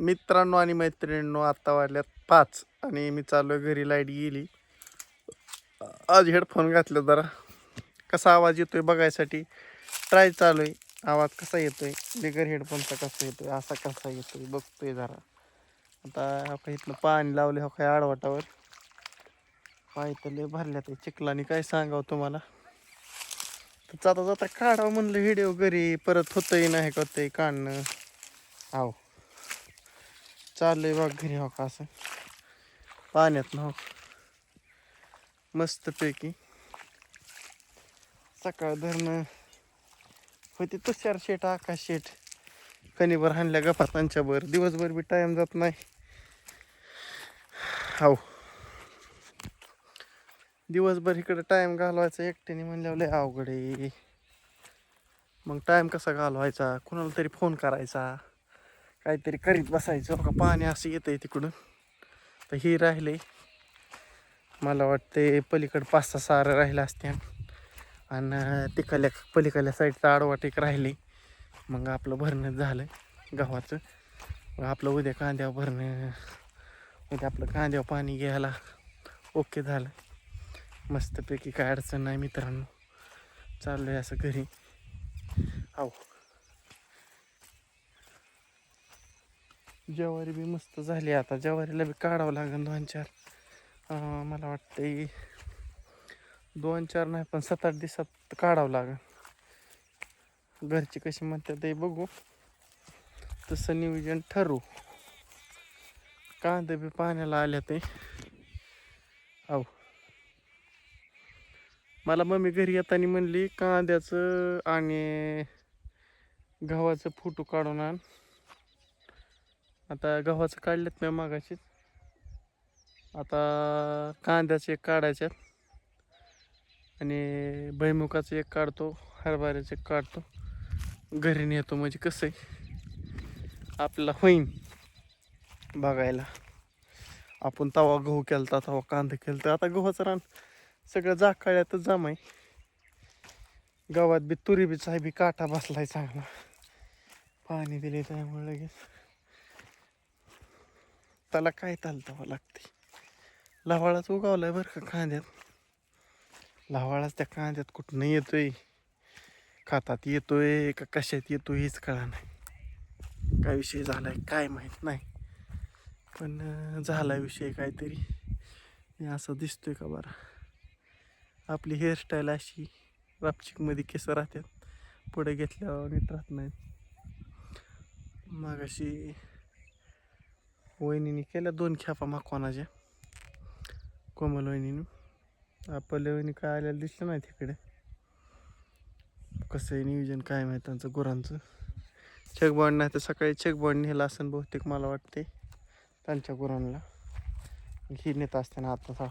मित्रांनो आणि मैत्रिणींनो आत्ता वाजल्यात पाच आणि मी चालू घरी लाइट गेली. आज हेडफोन घातले जरा. कसा आवाज येतो आहे बघायसाठी? ट्राय चालू आहे. आवाज कसा येतो आहे बिगर हेडफोनचा कसा येतो आहे असा कसा येतो आहे बघतो आहे जरा. आता आपण इथलं पाणी लावले हो काय आडवाटावर. पाय भरल्यात आहे चिखलाने. काय सांगावं तुम्हाला? तर जाता जाता काढावं म्हणलं व्हिडिओ घरी. परत होतंही नाही का ते काढणं. आहो चाललंय बघ घरी हो का असं. पाण्यात ना हो. मस्तपैकी. सकाळ धरणं. होते तुषार शेट आकाश शेट कणीभर हाणल्या गपातांच्या वर दिवसभर बी टाईम जात नाही. हाव. दिवसभर इकडे टाईम घालवायचा एकट्याने म्हणल्यावर लय अवघड आहे. मग टाईम कसा घालवायचा? कुणाला तरी फोन करायचा. काहीतरी करीत बसायचं. का पाणी असं येतंय तिकडून तर ही राहिले मला वाटते पलीकडं पाच सहा सारं राहिलं असते. आणि तिकडल्या पलीकडल्या साईडचं आडवाट एक राहिले मग आपलं भरणं झालं गव्हाचं. मग आपलं उद्या कांद्यावर भरणं उद्या आपलं कांद्यावर पाणी घ्यायला ओके झालं. मस्तपैकी काय अडचण नाही मित्रांनो. चाललोय असं घरी. आहो. ज्वारी बी मस्त झाली आता. ज्वारीला बी काढावं लागेल दोन चार. मला वाटतं दोन चार नाही पण सात आठ दिवसात काढावं लागेल. घरची कशी म्हणतात ते बघू. तसं नियोजन ठरवू. कांदे बी पाण्याला आल्या ते. अहो मला मम्मी घरी येताना म्हणली कांद्याचं आणि गव्हाचं फोटो काढून आण. आता गव्हाचं काढलेत मी मागाशीच आता कांद्याचे एक काढायच्यात आणि भैमुखाचं एक काढतो हरभऱ्याचं एक काढतो. घरी नेतो म्हणजे कसं आहे? आपला होईन. बघायला. आपण तवा गहू केलता तवा कांदा केलता. आता गव्हाचं रान सगळं जाकाळ्यातच जामाय गावात बी तुरी बी चाय बी काटा बसलाय चांगला. पाणी दिले त्यामुळे लगेच. त्याला काय तालतावं लागते? लवाळाच उगावलाय बरं का कांद्यात? लवाळाच त्या कांद्यात कुठनं येतोय? खातात येतोय का कशात येतोय हेच कळा नाही. काय विषय झालाय काय माहीत नाही. पण झाला विषय काहीतरी. हे असं दिसतोय का बरं? आपली हेअरस्टाईल अशी रापचिकमध्ये केस राहतात. पुढे घेतल्यावर नीट राहत नाहीत. मग अशी वहिनीने केल्या दोन खेपा माकवानाच्या कोमल वहिनीनं. आपल्या वहिनी काय आलेलं दिसलं नाही तिकडे. कसं आहे नियोजन काय माहिती त्यांचं गुरांचं. चेकबॉन्ड नाही तर सकाळी चेकबॉन्ड नेला असेल बहुतेक मला वाटते त्यांच्या गुरांना. ही नेत असताना आता सा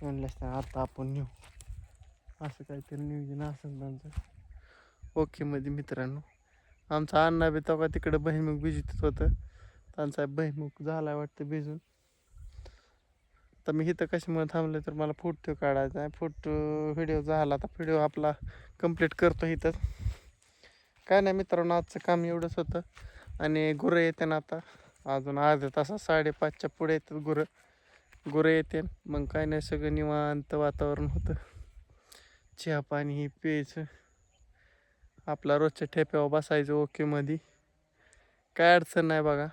म्हणलं असताना आता आपण नेऊ. असं काहीतरी नियोजन असेल त्यांचं. ओके मध्ये मित्रांनो. आमचा अण्णा बी तेव्हा तिकडे बहिमुख बिजित होतं. त्यांचा भयमुख झाला वाटतं भिजून. तर मी इथं कशामुळे थांबले तर मला फोटो काढायचा आहे. फोटो व्हिडिओ झाला तर व्हिडिओ आपला कंप्लीट करतो इथंच काय नाही मित्रांनो आजचं काम एवढंच होतं. आणि गुरं येते ना आता. अजून अर्ध्या तासात साडेपाचच्या पुढे येतात गुरं. गुरं येते. मग काय नाही सगळं निवांत वातावरण होतं. चहा पाणी हे प्यायचं. आपला रोजच्या ठेप्यावर बसायचं ओके मध्ये काय अडचण नाही बघा.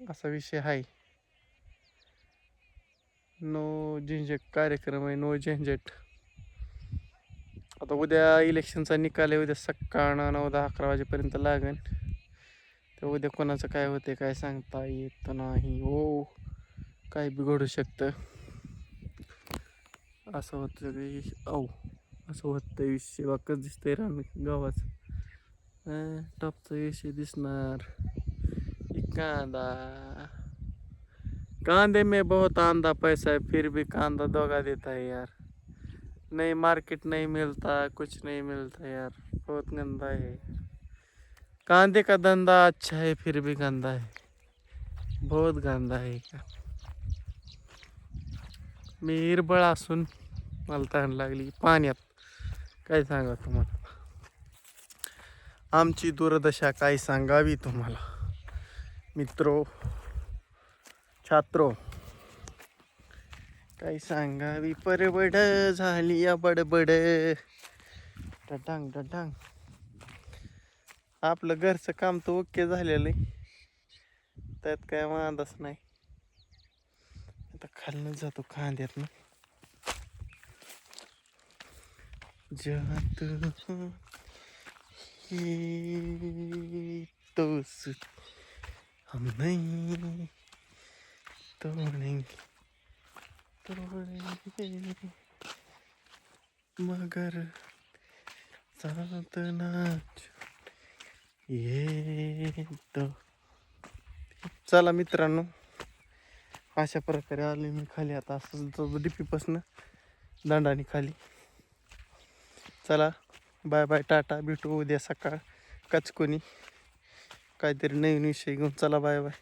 असा विषय आहे नो झिंझट कार्यक्रम आहे नो झंझट. आता उद्या इलेक्शनचा निकाल आहे उद्या सकाळ नऊ दहा अकरा वाजेपर्यंत लागेल तर उद्या कोणाचं काय होते काय सांगता येत नाही. हो काय बिघडू शकतं. असं होतं की औ असं होतं विषय. वाकच दिसतंय रान गावाचं. टॉपचा विषय दिसणार. कांदा। कांदे में बहुत आंधा पैसा है फिर भी कांदा दोगा देता है यार। नहीं मार्केट नहीं मिलता कुछ नहीं मिलता यार। बहुत गंदा है। कांदे का धंधा अच्छा है फिर भी गंदा है। बहुत गंदा है। का मी हिरबळ असून मला तहान लागली पाण्यात काय सांगा तुम्हाला आमची दुर्दशा काय सांगावी तुम्हाला? मित्रो छात्रो काय सांगावी परबड झाली या बडबड. डडांग डडांग. आपलं घरचं काम तर ओके झालेलं आहे. त्यात काय वांदाच नाही. आता खालनं जातो खांद्यात ना जात. ही तोस हम नहीं तोड़ेंगे तोड़ेंगे मगर साथ नाच ये तो चला मित्रांनो. अशा प्रकारे आले मी खाली. आता असं डीपीपासनं दंडाने खाली. चला. Bye bye. टाटा. भेटू उद्या सकाळ. कचकोनी काहीतरी नवीन विषय घेऊन चला बाय बाय.